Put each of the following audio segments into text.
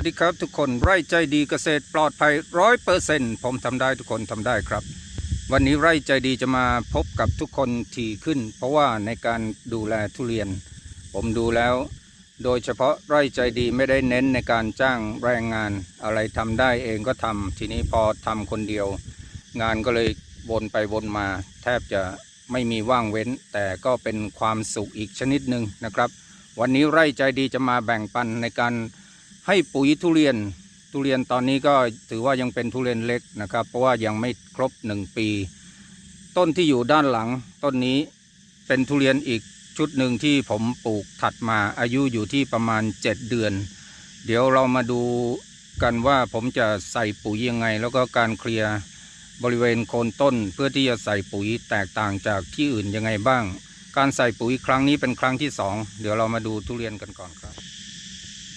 วัสดีครับทุกคนไร่ใจดีเกษตรปลอดภัยร้อยเปอร์เซ็นต์ผมทำได้ทุกคนทำได้ครับ วันนี้ไร่ใจดีจะมาพบกับทุกคนถี่ขึ้น เพราะว่าในการดูแลทุเรียน ผมดูแล้ว โดยเฉพาะไร่ใจดีไม่ได้เน้นในการจ้างแรงงาน อะไรทำได้เองก็ทำทีนี้พอทำคนเดียว งานก็เลยวนไปวนมา แทบจะไม่มีว่างเว้น แต่ก็เป็นความสุขอีกชนิดหนึ่งนะครับ วันนี้ไร่ใจดีจะมาแบ่งปันในการ ให้ปุ๋ยทุเรียนทุเรียนตอนนี้ก็ถือว่ายังเป็นทุเรียนเล็กนะครับ เพราะว่ายังไม่ครบหนึ่งปี ต้นที่อยู่ด้านหลังต้นนี้เป็นทุเรียนอีกชุดหนึ่งที่ผมปลูกถัดมาอายุอยู่ที่ประมาณ 7 เดือน เดี๋ยวเรามาดูกันว่าผมจะใส่ปุ๋ยยังไง แล้วก็การเคลียร์บริเวณโคนต้น เพื่อที่จะใส่ปุ๋ยแตกต่างจากที่อื่นยังไงบ้าง การใส่ปุ๋ยครั้งนี้เป็นครั้งที่สองเดี๋ยวเรามาดูทุเรียนกันก่อนครับ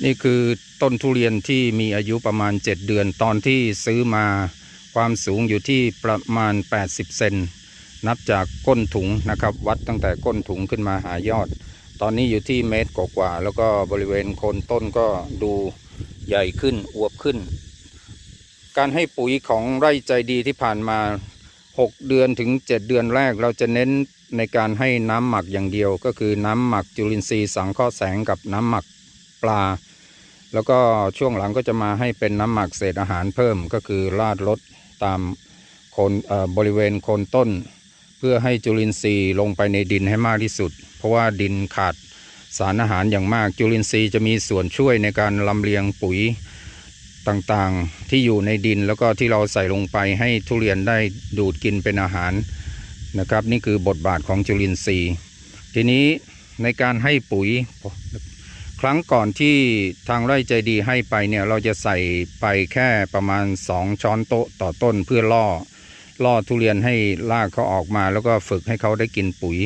นี่คือต้นทุเรียนที่มีอายุประมาณ 7 เดือน ตอนที่ซื้อมาความสูงอยู่ที่ประมาณ 80 เซนนับจากก้นถุงนะครับ วัดตั้งแต่ก้นถุงขึ้นมาหายอด ตอนนี้อยู่ที่เมตรกว่าๆแล้วก็บริเวณโคนต้นก็ดูใหญ่ขึ้นอวบขึ้น การให้ปุ๋ยของไร่ใจดีที่ผ่านมา 6 เดือนถึง 7 เดือนแรกเราจะเน้นในการให้น้ำหมักอย่างเดียว ก็คือน้ำหมักจุลินทรีย์สังเคราะห์แสงกับน้ำหมัก ปลา แล้วก็ช่วงหลังก็จะมาให้เป็นน้ำหมักเศษอาหารเพิ่มก็คือราดลดตามโคนบริเวณโคนต้น เพื่อให้จุลินทรีย์ลงไปในดินให้มากที่สุด เพราะว่าดินขาดสารอาหารอย่างมากจุลินทรีย์จะมีส่วนช่วยในการลำเลียงปุ๋ยต่างๆที่อยู่ในดินแล้วก็ที่เราใส่ลงไปให้ทุเรียนได้ดูดกินเป็นอาหารนะครับ นี่คือบทบาทของจุลินทรีย์ ทีนี้ในการให้ปุ๋ย ครั้งก่อนที่ทางไร่ใจดีให้ไปเนี่ยเราจะใส่ไปแค่ประมาณ 2 ช้อนโต๊ะต่อต้นเพื่อล่อ ล่อทุเรียนให้รากเขาออกมา แล้วก็ฝึกให้เขาได้กินปุ๋ย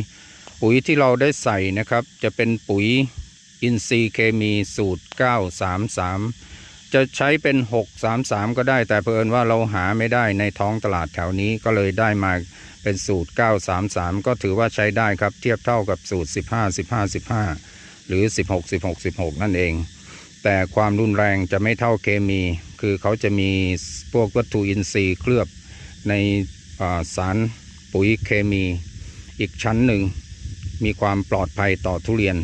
ปุ๋ยที่เราได้ใส่นะครับ จะเป็นปุ๋ยอินทรีย์เคมีสูตร 933 จะใช้เป็น 633 ก็ได้ แต่เผอิญว่าเราหาไม่ได้ในท้องตลาดแถวนี้ก็เลยได้มาเป็นสูตร 933 ก็ถือว่าใช้ได้ครับเทียบเท่ากับสูตร 15 15 15 หรือ 16 16 16 นั่นเอง แต่ความรุนแรงจะไม่เท่าเคมี คือเขาจะมีพวกวัตถุอินทรีย์เคลือบในสารปุ๋ยเคมี อีกชั้นหนึ่ง มีความปลอดภัยต่อทุเรียน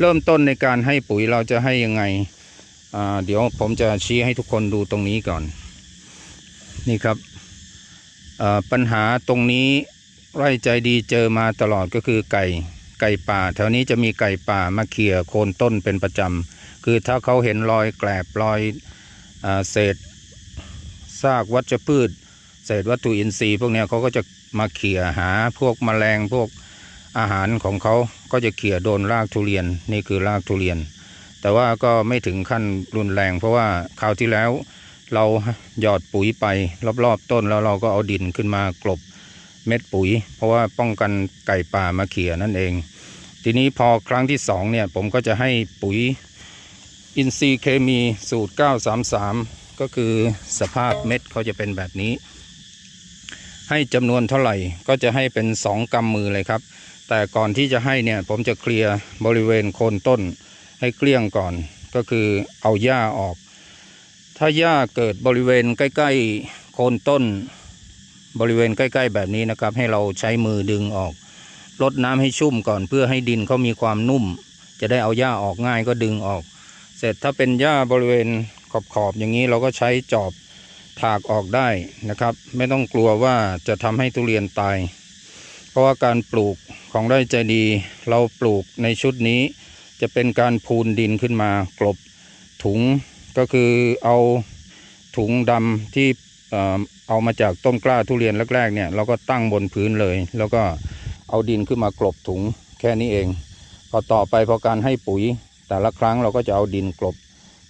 เริ่มต้นในการให้ปุ๋ยเราจะให้ยังไง เดี๋ยวผมจะชี้ให้ทุกคนดูตรงนี้ก่อน นี่ครับปัญหาตรงนี้ไร่ใจดีเจอมาตลอดก็คือไก่ ไก่ป่า แถวนี้จะมีไก่ป่ามาเขี่ยโคนต้นเป็นประจำคือถ้าเขาเห็นรอยแกลบรอยอเศษซากวัชพืช เศษวัตถุอินทรีย์พวกนี้เขาก็จะมาเขี่ยหาพวกแมลงพวกอาหารของเขาก็จะเขี่ยโดนรากทุเรียนนี่คือรากทุเรียน แต่ว่าก็ไม่ถึงขั้นรุนแรง เพราะว่าคราวที่แล้วเราหยอดปุ๋ยไปรอบๆต้นแล้วเราก็เอาดินขึ้นมากลบ เม็ดปุ๋ย เพราะว่าป้องกันไก่ป่ามาเขี่ยนั่นเอง ทีนี้พอครั้งที่สองเนี่ยผมก็จะให้ปุ๋ยอินทรีย์เคมีสูตร 933 ก็คือสภาพเม็ดเขาจะเป็นแบบนี้ ให้จำนวนเท่าไหร่ก็จะให้เป็น 2กำมือเลยครับ แต่ก่อนที่จะให้เนี่ยผมจะเคลียร์บริเวณโคนต้นให้เกลี้ยงก่อนก็คือเอาหญ้าออก ถ้าหญ้าเกิดบริเวณใกล้ ๆ โคนต้น บริเวณใกล้ ๆ แบบนี้นะครับ ให้เราใช้มือดึงออกลดน้ำให้ชุ่มก่อนเพื่อให้ดินเขามีความนุ่ม จะได้เอาหญ้าออกง่ายก็ดึงออก เสร็จถ้าเป็นหญ้าบริเวณขอบๆอย่างนี้เราก็ใช้จอบถากออกได้นะครับ ไม่ต้องกลัวว่าจะทำให้ทุเรียนตาย เพราะว่าการปลูกของไร่ใจดี เราปลูกในชุดนี้ จะเป็นการพูนดินขึ้นมากลบถุงก็คือเอาถุงดำที่ เอามาจากต้นกล้าทุเรียนแรกๆเนี่ยเราก็ตั้งบนพื้นเลย แล้วก็เอาดินขึ้นมากลบถุงแค่นี้เอง พอต่อไปพอการให้ปุ๋ย แต่ละครั้งเราก็จะเอาดินกลบ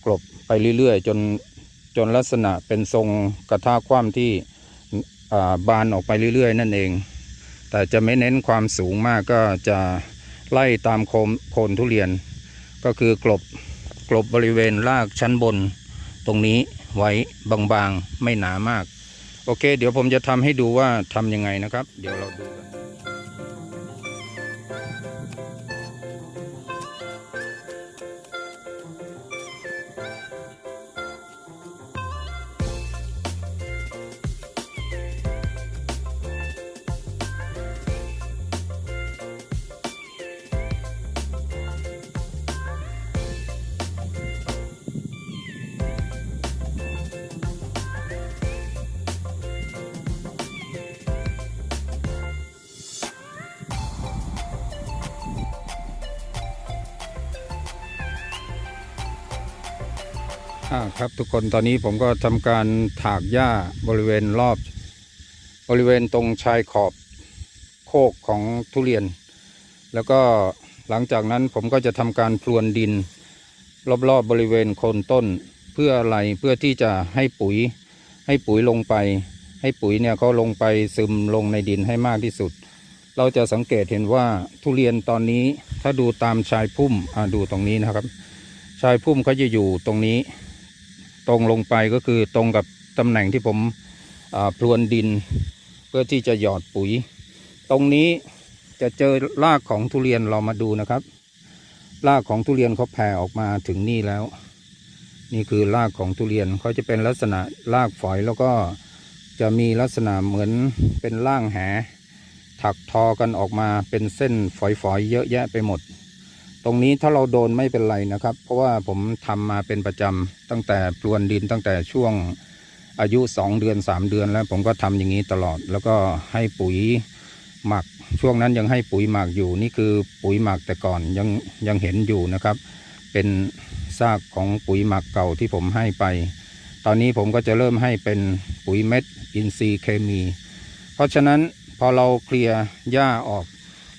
กลบไปเรื่อยๆ จนจนลักษณะเป็นทรงกระทะคว่ำที่บานออกไปเรื่อยๆ นั่นเอง แต่จะไม่เน้นความสูงมากก็จะไล่ตามโคนโคนทุเรียน ก็คือกลบกลบบริเวณรากชั้นบนตรงนี้ ไว้บางๆไม่หนามาก โอเค เดี๋ยวผมจะทำให้ดูว่าทำยังไงนะครับ เดี๋ยวเราดูกัน ครับทุกคนตอนนี้ผมก็ทำการถากหญ้าบริเวณรอบ บริเวณตรงชายขอบโคกของทุเรียน แล้วก็หลังจากนั้นผมก็จะทำการพรวนดิน รอบๆบบริเวณโคนต้นเพื่ออะไรเพื่อที่จะให้ปุ๋ย ให้ปุ๋ยลงไป ให้ปุ๋ยเนี่ยเขาลงไปซึมลงในดินให้มากที่สุด เราจะสังเกตเห็นว่าทุเรียนตอนนี้ถ้าดูตามชายพุ่มอ่าดูตรงนี้นะครับ ชายพุ่มเขาจะอยู่ตรงนี้ ตรงลงไปก็คือตรงกับตำแหน่งที่ผมพรวนดิน เพื่อที่จะหยอดปุ๋ย ตรงนี้จะเจอรากของทุเรียนเรามาดูนะครับรากของทุเรียนเขาแผ่ออกมาถึงนี่แล้ว นี่คือรากของทุเรียนเขาจะเป็นลักษณะรากฝอยแล้วก็จะมีลักษณะเหมือนเป็นร่างแห ถักทอกันออกมาเป็นเส้นฝอยๆเยอะแยะไปหมด ตรงนี้ถ้าเราโดนไม่เป็นไรนะครับ เพราะว่าผมทำมาเป็นประจำตั้งแต่ปลวนดินตั้งแต่ช่วงอายุ 2 เดือน 3 เดือนแล้ว ผมก็ทำอย่างนี้ตลอด แล้วก็ให้ปุ๋ยหมัก ช่วงนั้นยังให้ปุ๋ยหมักอยู่ นี่คือปุ๋ยหมักแต่ก่อนยังยังเห็นอยู่นะครับ เป็นซากของปุ๋ยหมักเก่าที่ผมให้ไป ตอนนี้ผมก็จะเริ่มให้เป็นปุ๋ยเม็ดอินทรีย์เคมี เพราะฉะนั้นพอเราเคลียร์หญ้าออก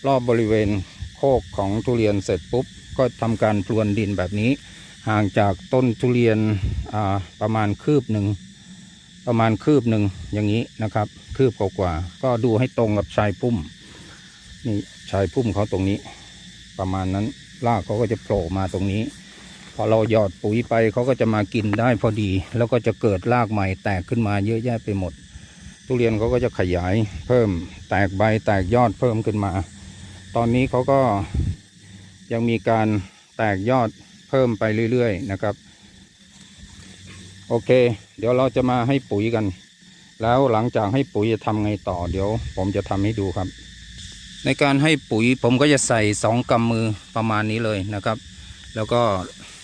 รอบบริเวณ โคกของทุเรียนเสร็จปุ๊บ ก็ทำการพรวนดินแบบนี้ ห่างจากต้นทุเรียนประมาณคืบหนึ่งประมาณคืบหนึ่งอย่างนี้นะครับ คืบกว่าก็ดูให้ตรงกับชายพุ่มนี่ชายพุ่มเขาตรงนี้ ประมาณนั้นรากเขาก็จะโผล่มาตรงนี้ พอเราหยอดปุ๋ยไปเขาก็จะมากินได้พอดี แล้วก็จะเกิดรากใหม่แตกขึ้นมาเยอะแยะไปหมด ทุเรียนเขาก็จะขยายเพิ่มแตกใบแตกยอดเพิ่มขึ้นมา ตอนนี้เขาก็ยังมีการแตกยอดเพิ่มไปเรื่อยๆนะครับ โอเค เดี๋ยวเราจะมาให้ปุ๋ยกัน แล้วหลังจากให้ปุ๋ยจะทำไงต่อ เดี๋ยวผมจะทำให้ดูครับ ในการให้ปุ๋ยผมก็จะใส่สองกำมือประมาณนี้เลยนะครับ แล้วก็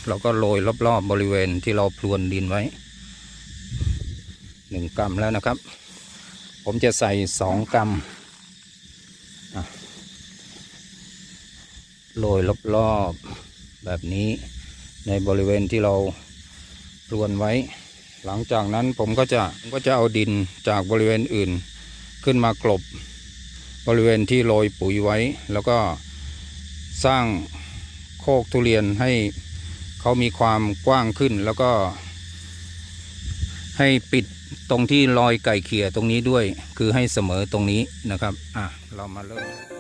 เราก็โรยรอบๆบบริเวณที่เราพรวนดินไว้หนึ่งกำแล้วนะครับ ผมจะใส่สองกำอะ โรยรอบๆแบบนี้ในบริเวณที่เราพรวนไว้ หลังจากนั้นผมก็จะก็จะเอาดินจากบริเวณอื่นขึ้นมากลบบริเวณที่โรยปุ๋ยไว้ แล้วก็สร้างโคกทุเรียนให้เขามีความกว้างขึ้น แล้วก็ให้ปิดตรงที่รอยไก่เขี่ยตรงนี้ด้วย คือให้เสมอตรงนี้นะครับ อะ เรามาเริ่ม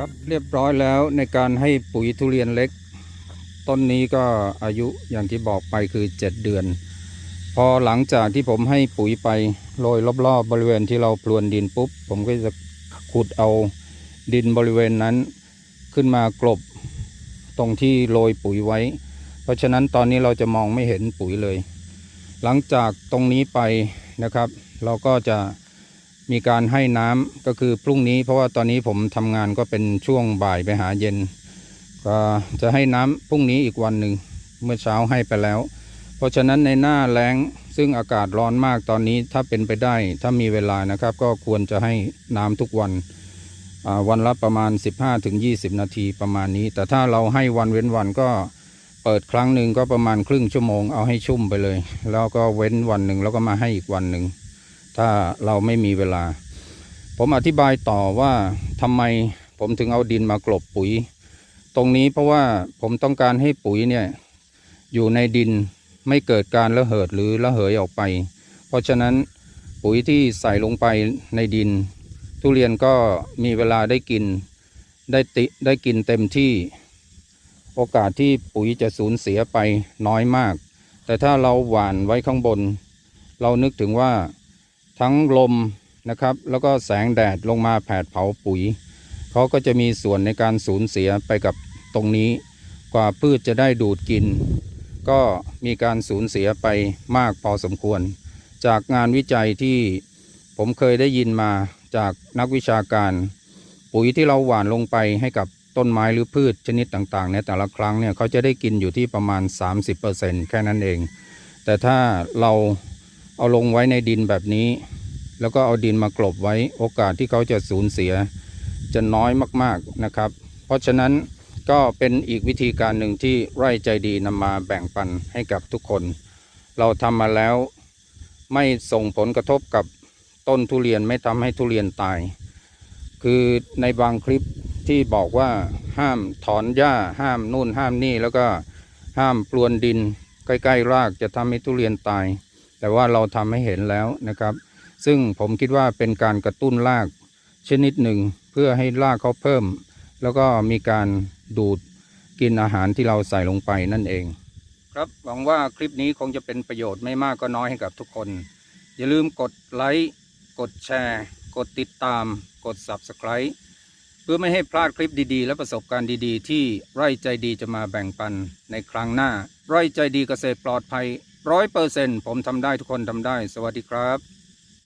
ครับเรียบร้อยแล้วในการให้ปุ๋ยทุเรียนเล็ก ต้นนี้ก็อายุอย่างที่บอกไปคือ 7 เดือน พอหลังจากที่ผมให้ปุ๋ยไปโรยรอบๆบริเวณที่เราพรวนดินปุ๊บ ผมก็จะขุดเอาดินบริเวณนั้นขึ้นมากลบตรงที่โรยปุ๋ยไว้ เพราะฉะนั้นตอนนี้เราจะมองไม่เห็นปุ๋ยเลย หลังจากตรงนี้ไปนะครับ เราก็จะ มีการให้น้ำก็คือพรุ่งนี้ เพราะว่าตอนนี้ผมทำงานก็เป็นช่วงบ่ายไปหาเย็น ก็จะให้น้ำพรุ่งนี้อีกวันหนึ่งเมื่อเช้าให้ไปแล้ว เพราะฉะนั้นในหน้าแล้งซึ่งอากาศร้อนมากตอนนี้ถ้าเป็นไปได้ ถ้ามีเวลานะครับ ก็ควรจะให้น้ำทุกวันวันละประมาณ 15-20 นาทีประมาณนี้ แต่ถ้าเราให้วันเว้นวันก็เปิดครั้งหนึ่งก็ประมาณครึ่งชั่วโมงเอาให้ชุ่มไปเลย แล้วก็เว้นวันหนึ่งแล้วก็มาให้อีกวันหนึ่ง ถ้าเราไม่มีเวลา ผมอธิบายต่อว่าทำไมผมถึงเอาดินมากลบปุ๋ย ตรงนี้เพราะว่าผมต้องการให้ปุ๋ยเนี่ยอยู่ในดินไม่เกิดการระเหิดหรือระเหยออกไป เพราะฉะนั้นปุ๋ยที่ใส่ลงไปในดิน ทุเรียนก็มีเวลาได้กินได้ติได้กินเต็มที่ โอกาสที่ปุ๋ยจะสูญเสียไปน้อยมาก แต่ถ้าเราหว่านไว้ข้างบน เรานึกถึงว่า ทั้งลมนะครับ แล้วก็แสงแดดลงมาแผดเผาปุ๋ยเขาก็จะมีส่วนในการสูญเสียไปกับตรงนี้ กว่าพืชจะได้ดูดกิน ก็มีการสูญเสียไปมากพอสมควร จากงานวิจัยที่ผมเคยได้ยินมาจากนักวิชาการ ปุ๋ยที่เราหว่านลงไปให้กับต้นไม้หรือพืชชนิดต่างๆในแต่ละครั้งเนี่ยเขาจะได้กินอยู่ที่ประมาณ 30%แค่นั้นเอง แต่ถ้าเรา เอาลงไว้ในดินแบบนี้ แล้วก็เอาดินมากลบไว้โอกาสที่เขาจะสูญเสีย จะน้อยมากๆนะครับ เพราะฉะนั้นก็เป็นอีกวิธีการหนึ่งที่ไร่ใจดีนำมาแบ่งปันให้กับทุกคน เราทำมาแล้วไม่ส่งผลกระทบกับต้นทุเรียนไม่ทำให้ทุเรียนตาย คือในบางคลิปที่บอกว่าห้ามถอนหญ้าห้ามนู่นห้ามนี่แล้วก็ห้ามปลวนดินใกล้ๆรากจะทำให้ทุเรียนตาย แต่ว่าเราทำให้เห็นแล้วนะครับ ซึ่งผมคิดว่าเป็นการกระตุ้นรากชนิดหนึ่งเพื่อให้รากเขาเพิ่ม แล้วก็มีการดูดกินอาหารที่เราใส่ลงไปนั่นเอง ครับหวังว่าคลิปนี้คงจะเป็นประโยชน์ไม่มากก็น้อยให้กับทุกคน อย่าลืมกดไลค์กดแชร์ กดติดตาม กด Subscribe เพื่อไม่ให้พลาดคลิปดีๆ และประสบการณ์ดีๆ ที่ไร่ใจดีจะมาแบ่งปันในครั้งหน้า ไร่ใจดีเกษตรปลอดภัย ร้อยเปอร์เซ็นต์ผมทำได้ทุกคนทำได้ สวัสดีครับ